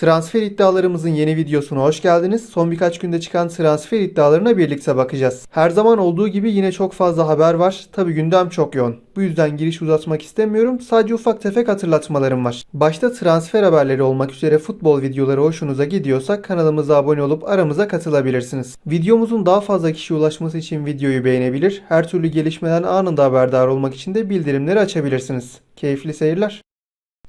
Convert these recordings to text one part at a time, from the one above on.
Transfer iddialarımızın yeni videosuna hoş geldiniz. Son birkaç günde çıkan transfer iddialarına birlikte bakacağız. Her zaman olduğu gibi yine çok fazla haber var. Tabi gündem çok yoğun. Bu yüzden giriş uzatmak istemiyorum. Sadece ufak tefek hatırlatmalarım var. Başta transfer haberleri olmak üzere futbol videoları hoşunuza gidiyorsa kanalımıza abone olup aramıza katılabilirsiniz. Videomuzun daha fazla kişiye ulaşması için videoyu beğenebilir. Her türlü gelişmeden anında haberdar olmak için de bildirimleri açabilirsiniz. Keyifli seyirler.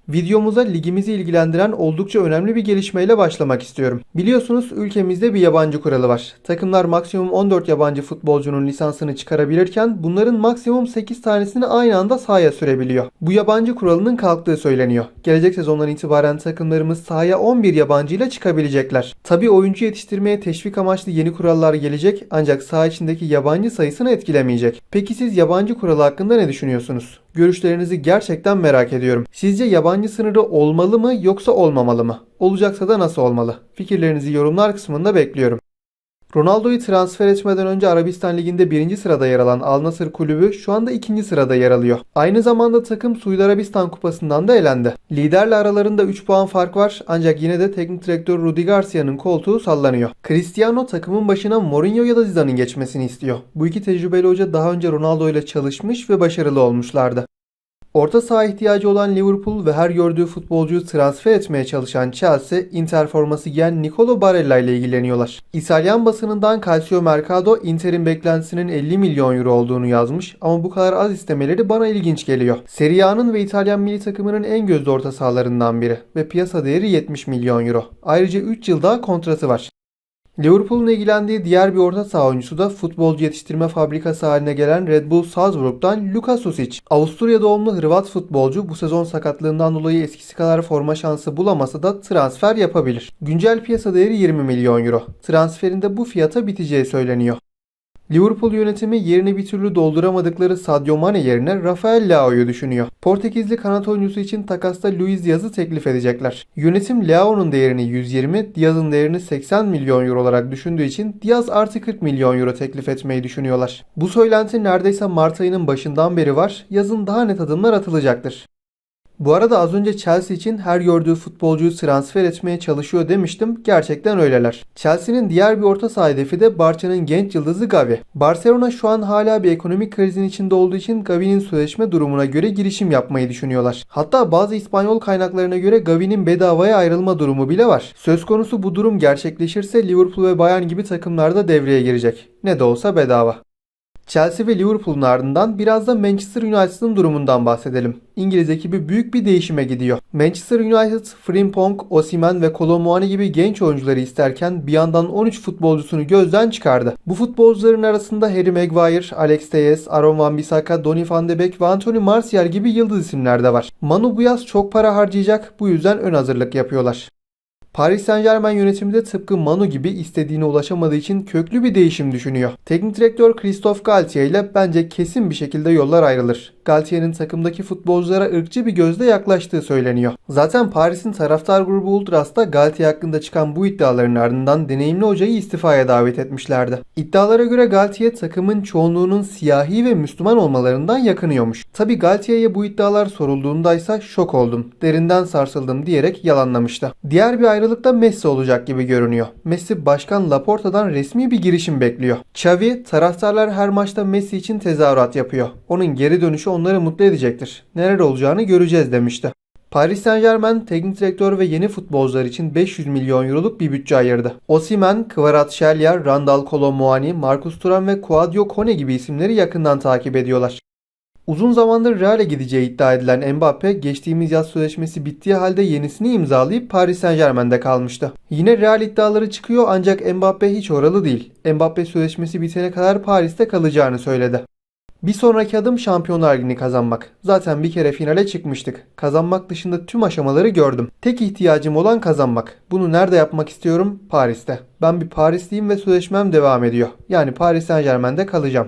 Videomuza ligimizi ilgilendiren oldukça önemli bir gelişmeyle başlamak istiyorum. Biliyorsunuz ülkemizde bir yabancı kuralı var. Takımlar maksimum 14 yabancı futbolcunun lisansını çıkarabilirken bunların maksimum 8 tanesini aynı anda sahaya sürebiliyor. Bu yabancı kuralının kalktığı söyleniyor. Gelecek sezondan itibaren takımlarımız sahaya 11 yabancı ile çıkabilecekler. Tabi oyuncu yetiştirmeye teşvik amaçlı yeni kurallar gelecek ancak saha içindeki yabancı sayısını etkilemeyecek. Peki siz yabancı kuralı hakkında ne düşünüyorsunuz? Görüşlerinizi gerçekten merak ediyorum. Sizce yabancı sınırı olmalı mı yoksa olmamalı mı? Olacaksa da nasıl olmalı? Fikirlerinizi yorumlar kısmında bekliyorum. Ronaldo'yu transfer etmeden önce Arabistan Ligi'nde birinci sırada yer alan Al Nassr kulübü şu anda ikinci sırada yer alıyor. Aynı zamanda takım Suudi Arabistan kupasından da elendi. Liderle aralarında 3 puan fark var ancak yine de teknik direktör Rudi Garcia'nın koltuğu sallanıyor. Cristiano takımın başına Mourinho ya da Zidane'ın geçmesini istiyor. Bu iki tecrübeli hoca daha önce Ronaldo ile çalışmış ve başarılı olmuşlardı. Orta saha ihtiyacı olan Liverpool ve her gördüğü futbolcuyu transfer etmeye çalışan Chelsea, Inter forması giyen Nicolo Barella ile ilgileniyorlar. İtalyan basınından Calcio Mercado, Inter'in beklentisinin 50 milyon euro olduğunu yazmış ama bu kadar az istemeleri bana ilginç geliyor. Serie A'nın ve İtalyan milli takımının en gözde orta sahalarından biri ve piyasa değeri 70 milyon euro. Ayrıca 3 yıl daha kontratı var. Liverpool'un ilgilendiği diğer bir orta saha oyuncusu da futbolcu yetiştirme fabrikası haline gelen Red Bull Salzburg'dan Luka Susic. Avusturya doğumlu Hırvat futbolcu bu sezon sakatlığından dolayı eskisi kadar forma şansı bulamasa da transfer yapabilir. Güncel piyasa değeri 20 milyon euro. Transferinde bu fiyata biteceği söyleniyor. Liverpool yönetimi yerini bir türlü dolduramadıkları Sadio Mane yerine Rafael Leao'yu düşünüyor. Portekizli kanat oyuncusu için takasta Luis Diaz'ı teklif edecekler. Yönetim Leao'nun değerini 120, Diaz'ın değerini 80 milyon euro olarak düşündüğü için Diaz artı 40 milyon euro teklif etmeyi düşünüyorlar. Bu söylenti neredeyse Mart ayının başından beri var. Yazın daha net adımlar atılacaktır. Bu arada az önce Chelsea için her gördüğü futbolcuyu transfer etmeye çalışıyor demiştim. Gerçekten öyleler. Chelsea'nin diğer bir orta saha hedefi de Barça'nın genç yıldızı Gavi. Barcelona şu an hala bir ekonomik krizin içinde olduğu için Gavi'nin sözleşme durumuna göre girişim yapmayı düşünüyorlar. Hatta bazı İspanyol kaynaklarına göre Gavi'nin bedavaya ayrılma durumu bile var. Söz konusu bu durum gerçekleşirse Liverpool ve Bayern gibi takımlar da devreye girecek. Ne de olsa bedava. Chelsea ve Liverpool'un ardından biraz da Manchester United'ın durumundan bahsedelim. İngiliz ekibi büyük bir değişime gidiyor. Manchester United, Frimpong, Osimhen ve Kolomuani gibi genç oyuncuları isterken bir yandan 13 futbolcusunu gözden çıkardı. Bu futbolcuların arasında Harry Maguire, Alex Telles, Aaron Wan-Bissaka, Donny van de Beek ve Anthony Martial gibi yıldız isimler de var. Manu bu yaz çok para harcayacak bu yüzden ön hazırlık yapıyorlar. Paris Saint Germain yönetimi de tıpkı Manu gibi istediğine ulaşamadığı için köklü bir değişim düşünüyor. Teknik direktör Christophe Galtier ile bence kesin bir şekilde yollar ayrılır. Galtier'in takımdaki futbolculara ırkçı bir gözle yaklaştığı söyleniyor. Zaten Paris'in taraftar grubu Ultras da Galtier hakkında çıkan bu iddiaların ardından deneyimli hocayı istifaya davet etmişlerdi. İddialara göre Galtier takımın çoğunluğunun siyahi ve Müslüman olmalarından yakınıyormuş. Tabi Galtier'e bu iddialar sorulduğunda ise şok oldum, derinden sarsıldım diyerek yalanlamıştı. Diğer bir ayrılıkta Messi olacak gibi görünüyor. Messi başkan Laporta'dan resmi bir girişim bekliyor. Xavi taraftarlar her maçta Messi için tezahürat yapıyor. Onun geri dönüşü onları mutlu edecektir. Neler olacağını göreceğiz demişti. Paris Saint Germain teknik direktör ve yeni futbolcular için 500 milyon euroluk bir bütçe ayırdı. Osimhen, Kvaratskhelia, Randal Kolomuani, Marcus Thuram ve Claudio Kone gibi isimleri yakından takip ediyorlar. Uzun zamandır Real'e gideceği iddia edilen Mbappe geçtiğimiz yaz sözleşmesi bittiği halde yenisini imzalayıp Paris Saint Germain'de kalmıştı. Yine Real iddiaları çıkıyor ancak Mbappe hiç oralı değil. Mbappe sözleşmesi bitene kadar Paris'te kalacağını söyledi. Bir sonraki adım Şampiyonlar Ligi'ni kazanmak. Zaten bir kere finale çıkmıştık. Kazanmak dışında tüm aşamaları gördüm. Tek ihtiyacım olan kazanmak. Bunu nerede yapmak istiyorum? Paris'te. Ben bir Parisliyim ve sözleşmem devam ediyor. Yani Paris Saint Germain'de kalacağım.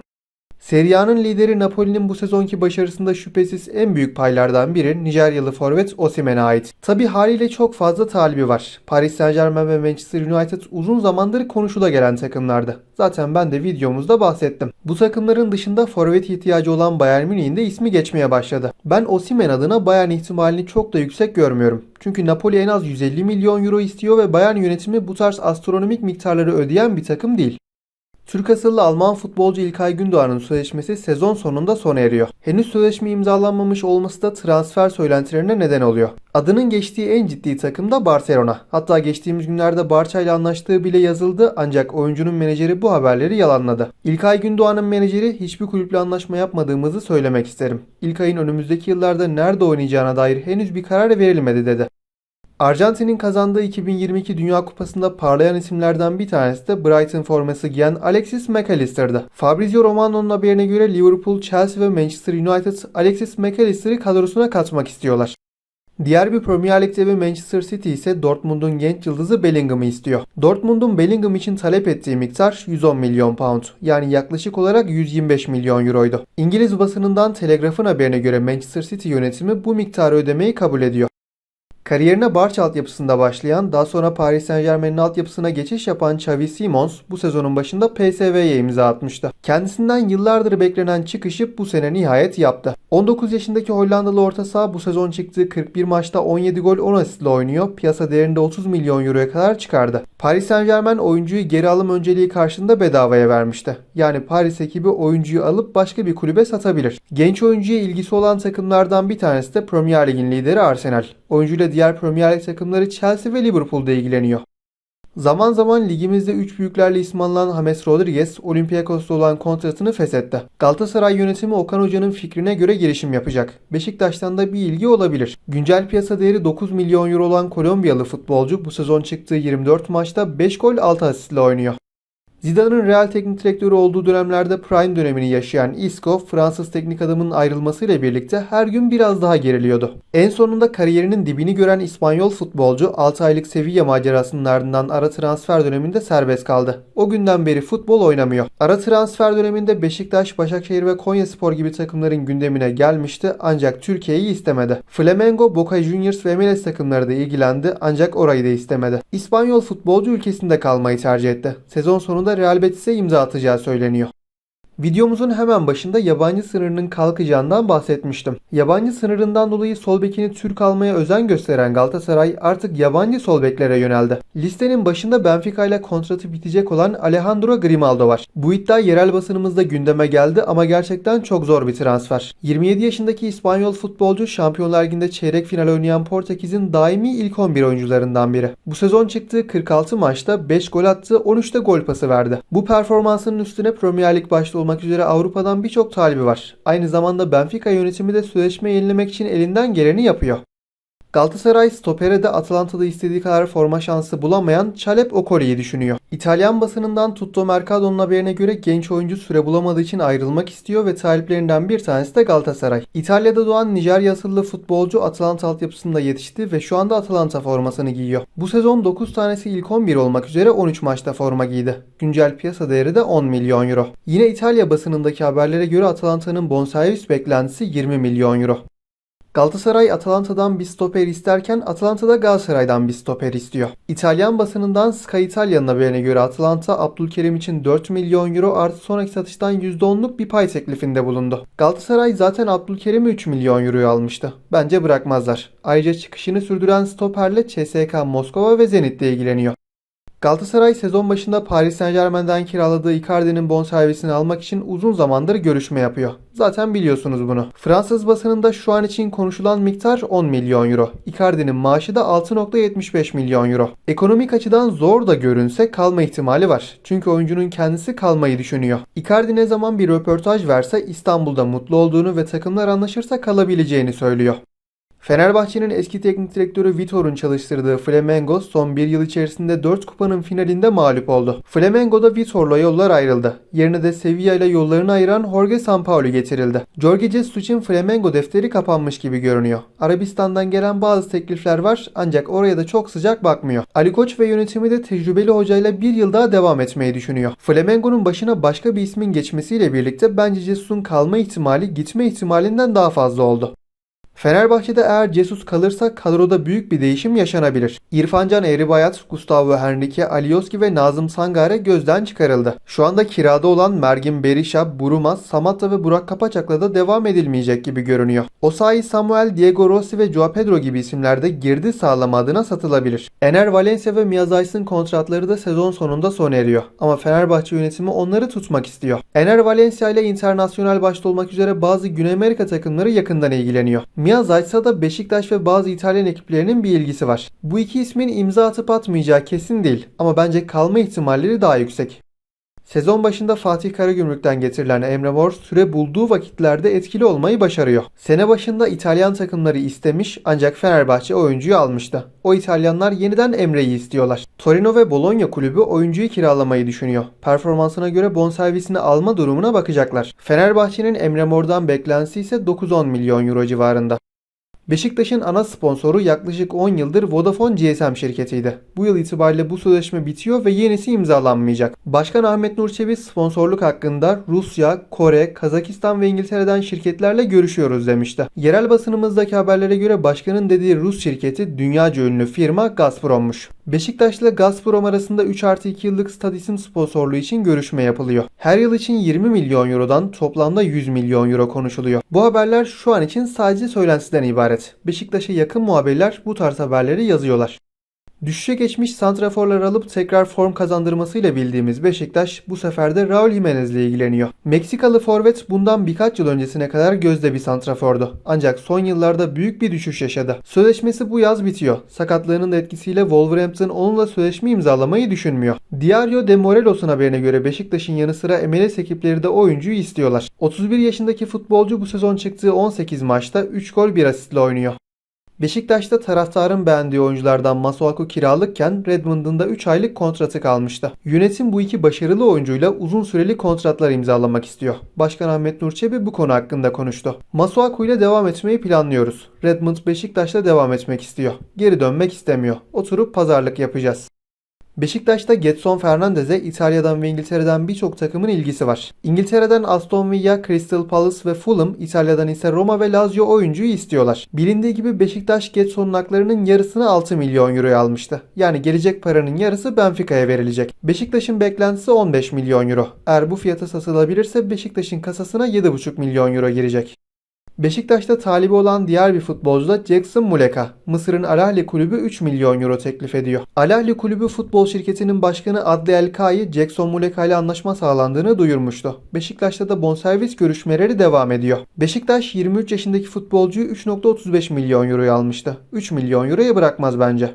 Serie A'nın lideri Napoli'nin bu sezonki başarısında şüphesiz en büyük paylardan biri Nijeryalı forvet Osimhen'e ait. Tabi haliyle çok fazla talibi var. Paris Saint Germain ve Manchester United uzun zamandır konuşula gelen takımlardı. Zaten ben de videomuzda bahsettim. Bu takımların dışında forvet ihtiyacı olan Bayern Münih'in de ismi geçmeye başladı. Ben Osimhen adına Bayern ihtimalini çok da yüksek görmüyorum. Çünkü Napoli en az 150 milyon euro istiyor ve Bayern yönetimi bu tarz astronomik miktarları ödeyen bir takım değil. Türk asıllı Alman futbolcu İlkay Gündoğan'ın sözleşmesi sezon sonunda sona eriyor. Henüz sözleşme imzalanmamış olması da transfer söylentilerine neden oluyor. Adının geçtiği en ciddi takım da Barcelona. Hatta geçtiğimiz günlerde Barça ile anlaştığı bile yazıldı ancak oyuncunun menajeri bu haberleri yalanladı. İlkay Gündoğan'ın menajeri hiçbir kulüple anlaşma yapmadığımızı söylemek isterim. İlkay'ın önümüzdeki yıllarda nerede oynayacağına dair henüz bir karar verilmedi dedi. Arjantin'in kazandığı 2022 Dünya Kupası'nda parlayan isimlerden bir tanesi de Brighton forması giyen Alexis McAllister'dı. Fabrizio Romano'nun haberine göre Liverpool, Chelsea ve Manchester United Alexis McAllister'ı kadrosuna katmak istiyorlar. Diğer bir Premier Lig devi Manchester City ise Dortmund'un genç yıldızı Bellingham'ı istiyor. Dortmund'un Bellingham için talep ettiği miktar 110 milyon pound yani yaklaşık olarak 125 milyon euroydu. İngiliz basınından Telegraph'ın haberine göre Manchester City yönetimi bu miktarı ödemeyi kabul ediyor. Kariyerine Barça altyapısında başlayan, daha sonra Paris Saint Germain'in altyapısına geçiş yapan Xavi Simons bu sezonun başında PSV'ye imza atmıştı. Kendisinden yıllardır beklenen çıkışı bu sene nihayet yaptı. 19 yaşındaki Hollandalı orta saha bu sezon çıktığı 41 maçta 17 gol 10 asistle oynuyor. Piyasa değerinde 30 milyon euroya kadar çıkardı. Paris Saint Germain oyuncuyu geri alım önceliği karşılığında bedavaya vermişti. Yani Paris ekibi oyuncuyu alıp başka bir kulübe satabilir. Genç oyuncuya ilgisi olan takımlardan bir tanesi de Premier Lig'in lideri Arsenal. Oyuncuyla diğer Premier Lig takımları Chelsea ve Liverpool'da ilgileniyor. Zaman zaman ligimizde 3 büyüklerle ismi anılan James Rodriguez, Olympiakos'ta olan kontratını feshetti. Galatasaray yönetimi Okan Hoca'nın fikrine göre girişim yapacak. Beşiktaş'tan da bir ilgi olabilir. Güncel piyasa değeri 9 milyon euro olan Kolombiyalı futbolcu bu sezon çıktığı 24 maçta 5 gol 6 asistle oynuyor. Zidane'ın Real teknik direktörü olduğu dönemlerde prime dönemini yaşayan Isco, Fransız teknik adamının ayrılmasıyla birlikte her gün biraz daha geriliyordu. En sonunda kariyerinin dibini gören İspanyol futbolcu 6 aylık Sevilla macerasının ardından ara transfer döneminde serbest kaldı. O günden beri futbol oynamıyor. Ara transfer döneminde Beşiktaş, Başakşehir ve Konyaspor gibi takımların gündemine gelmişti ancak Türkiye'yi istemedi. Flamengo, Boca Juniors ve MLS takımları da ilgilendi ancak orayı da istemedi. İspanyol futbolcu ülkesinde kalmayı tercih etti. Sezon sonunda Real Betis'e imza atacağı söyleniyor. Videomuzun hemen başında yabancı sınırının kalkacağından bahsetmiştim. Yabancı sınırından dolayı sol bekini Türk almaya özen gösteren Galatasaray artık yabancı sol beklere yöneldi. Listenin başında Benfica ile kontratı bitecek olan Alejandro Grimaldo var. Bu iddia yerel basınımızda gündeme geldi ama gerçekten çok zor bir transfer. 27 yaşındaki İspanyol futbolcu Şampiyonlar Ligi'nde çeyrek final oynayan Portekiz'in daimi ilk 11 oyuncularından biri. Bu sezon çıktığı 46 maçta 5 gol attı, 13'te gol pası verdi. Bu performansının üstüne Premier Lig başta olmak üzere Avrupa'dan birçok talibi var. Aynı zamanda Benfica yönetimi de sözleşme yenilemek için elinden geleni yapıyor. Galatasaray stopere de Atalanta'da istediği kadar forma şansı bulamayan Çalep Okori'yi düşünüyor. İtalyan basınından Tutto Mercado'nun haberine göre genç oyuncu süre bulamadığı için ayrılmak istiyor ve taliplerinden bir tanesi de Galatasaray. İtalya'da doğan Nijerya asıllı futbolcu Atalanta altyapısında yetişti ve şu anda Atalanta formasını giyiyor. Bu sezon 9 tanesi ilk 11 olmak üzere 13 maçta forma giydi. Güncel piyasa değeri de 10 milyon euro. Yine İtalya basınındaki haberlere göre Atalanta'nın bonservis beklentisi 20 milyon euro. Galatasaray Atalanta'dan bir stoper isterken Atalanta da Galatasaray'dan bir stoper istiyor. İtalyan basınından Sky Italia'nın haberine göre Atalanta Abdülkerim için 4 milyon euro artı sonraki satıştan %10'luk bir pay teklifinde bulundu. Galatasaray zaten Abdülkerim'i 3 milyon euroya almıştı. Bence bırakmazlar. Ayrıca çıkışını sürdüren stoperle CSK Moskova ve Zenit'le ilgileniyor. Galatasaray sezon başında Paris Saint Germain'den kiraladığı Icardi'nin bonservisini almak için uzun zamandır görüşme yapıyor. Zaten biliyorsunuz bunu. Fransız basınında şu an için konuşulan miktar 10 milyon euro. Icardi'nin maaşı da 6.75 milyon euro. Ekonomik açıdan zor da görünse kalma ihtimali var. Çünkü oyuncunun kendisi kalmayı düşünüyor. Icardi ne zaman bir röportaj verse İstanbul'da mutlu olduğunu ve takımlar anlaşırsa kalabileceğini söylüyor. Fenerbahçe'nin eski teknik direktörü Vitor'un çalıştırdığı Flamengo son bir yıl içerisinde 4 kupanın finalinde mağlup oldu. Flamengo'da Vitor'la yollar ayrıldı. Yerine de Sevilla ile yollarını ayıran Jorge Sampaoli getirildi. Jorge Jesus için Flamengo defteri kapanmış gibi görünüyor. Arabistan'dan gelen bazı teklifler var ancak oraya da çok sıcak bakmıyor. Ali Koç ve yönetimi de tecrübeli hocayla bir yıl daha devam etmeyi düşünüyor. Flamengo'nun başına başka bir ismin geçmesiyle birlikte bence Jesus'un kalma ihtimali gitme ihtimalinden daha fazla oldu. Fenerbahçe'de eğer Jesus kalırsa kadroda büyük bir değişim yaşanabilir. İrfancan Eğribayat, Gustavo Henrique, Alioski ve Nazım Sangare gözden çıkarıldı. Şu anda kirada olan Mergin Berisha, Burumaz, Samatta ve Burak Kapaçak'la da devam edilmeyecek gibi görünüyor. Osayi Samuel, Diego Rossi ve Joao Pedro gibi isimler de girdi sağlama adına satılabilir. Ener Valencia ve Mia Zayt'sın kontratları da sezon sonunda sona eriyor. Ama Fenerbahçe yönetimi onları tutmak istiyor. Ener Valencia ile internasyonel başta olmak üzere bazı Güney Amerika takımları yakından ilgileniyor. Mia Zayt'sa da Beşiktaş ve bazı İtalyan ekiplerinin bir ilgisi var. Bu iki ismin imza atıp atmayacağı kesin değil ama bence kalma ihtimalleri daha yüksek. Sezon başında Fatih Karagümrük'ten getirilen Emre Mor süre bulduğu vakitlerde etkili olmayı başarıyor. Sene başında İtalyan takımları istemiş ancak Fenerbahçe oyuncuyu almıştı. O İtalyanlar yeniden Emre'yi istiyorlar. Torino ve Bologna kulübü oyuncuyu kiralamayı düşünüyor. Performansına göre bonservisini alma durumuna bakacaklar. Fenerbahçe'nin Emre Mor'dan beklentisi ise 9-10 milyon euro civarında. Beşiktaş'ın ana sponsoru yaklaşık 10 yıldır Vodafone GSM şirketiydi. Bu yıl itibariyle bu sözleşme bitiyor ve yenisi imzalanmayacak. Başkan Ahmet Nur Çebi sponsorluk hakkında Rusya, Kore, Kazakistan ve İngiltere'den şirketlerle görüşüyoruz demişti. Yerel basınımızdaki haberlere göre başkanın dediği Rus şirketi dünyaca ünlü firma Gazprom'muş. Beşiktaş ile Gazprom arasında 3 artı 2 yıllık stat isim sponsorluğu için görüşme yapılıyor. Her yıl için 20 milyon eurodan toplamda 100 milyon euro konuşuluyor. Bu haberler şu an için sadece söylentiden ibaret. Beşiktaş'a yakın muhabirler bu tarz haberleri yazıyorlar. Düşüşe geçmiş santraforlar alıp tekrar form kazandırmasıyla bildiğimiz Beşiktaş bu sefer de Raul Jimenez ile ilgileniyor. Meksikalı forvet bundan birkaç yıl öncesine kadar gözde bir santrafordu. Ancak son yıllarda büyük bir düşüş yaşadı. Sözleşmesi bu yaz bitiyor. Sakatlığının da etkisiyle Wolverhampton onunla sözleşme imzalamayı düşünmüyor. Diario de Morelos'un haberine göre Beşiktaş'ın yanı sıra MLS ekipleri de oyuncuyu istiyorlar. 31 yaşındaki futbolcu bu sezon çıktığı 18 maçta 3 gol 1 asistle oynuyor. Beşiktaş'ta taraftarın beğendiği oyunculardan Masuaku kiralıkken Redmond'un da 3 aylık kontratı kalmıştı. Yönetim bu iki başarılı oyuncuyla uzun süreli kontratlar imzalamak istiyor. Başkan Ahmet Nur Çebi bu konu hakkında konuştu. Masuaku ile devam etmeyi planlıyoruz. Redmond Beşiktaş'ta devam etmek istiyor. Geri dönmek istemiyor. Oturup pazarlık yapacağız. Beşiktaş'ta Getson Fernandez'e İtalya'dan ve İngiltere'den birçok takımın ilgisi var. İngiltere'den Aston Villa, Crystal Palace ve Fulham, İtalya'dan ise Roma ve Lazio oyuncuyu istiyorlar. Bilindiği gibi Beşiktaş Getson'un haklarının yarısını 6 milyon euroya almıştı. Yani gelecek paranın yarısı Benfica'ya verilecek. Beşiktaş'ın beklentisi 15 milyon euro. Eğer bu fiyata satılabilirse Beşiktaş'ın kasasına 7,5 milyon euro girecek. Beşiktaş'ta talibi olan diğer bir futbolcu da Jackson Muleka. Mısır'ın Al Ahly kulübü 3 milyon euro teklif ediyor. Al Ahly kulübü futbol şirketinin başkanı Adli El Kai, Jackson Muleka ile anlaşma sağlandığını duyurmuştu. Beşiktaş'ta da bonservis görüşmeleri devam ediyor. Beşiktaş 23 yaşındaki futbolcuyu 3.35 milyon euroya almıştı. 3 milyon euroya bırakmaz bence.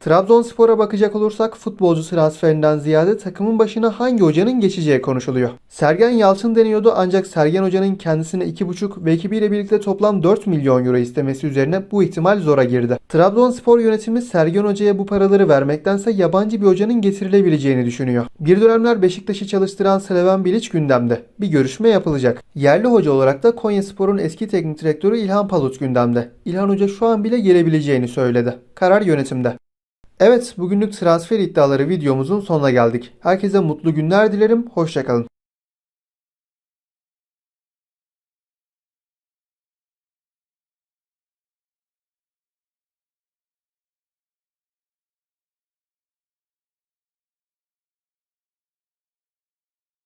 Trabzonspor'a bakacak olursak futbolcu transferinden ziyade takımın başına hangi hocanın geçeceği konuşuluyor. Sergen Yalçın deniyordu ancak Sergen Hoca'nın kendisine 2,5 ve ekibiyle birlikte toplam 4 milyon euro istemesi üzerine bu ihtimal zora girdi. Trabzonspor yönetimi Sergen Hoca'ya bu paraları vermektense yabancı bir hocanın getirilebileceğini düşünüyor. Bir dönemler Beşiktaş'ı çalıştıran Sleven Bilic gündemde. Bir görüşme yapılacak. Yerli hoca olarak da Konyaspor'un eski teknik direktörü İlhan Palut gündemde. İlhan Hoca şu an bile gelebileceğini söyledi. Karar yönetimde. Evet, bugünlük transfer iddiaları videomuzun sonuna geldik. Herkese mutlu günler dilerim, hoşçakalın.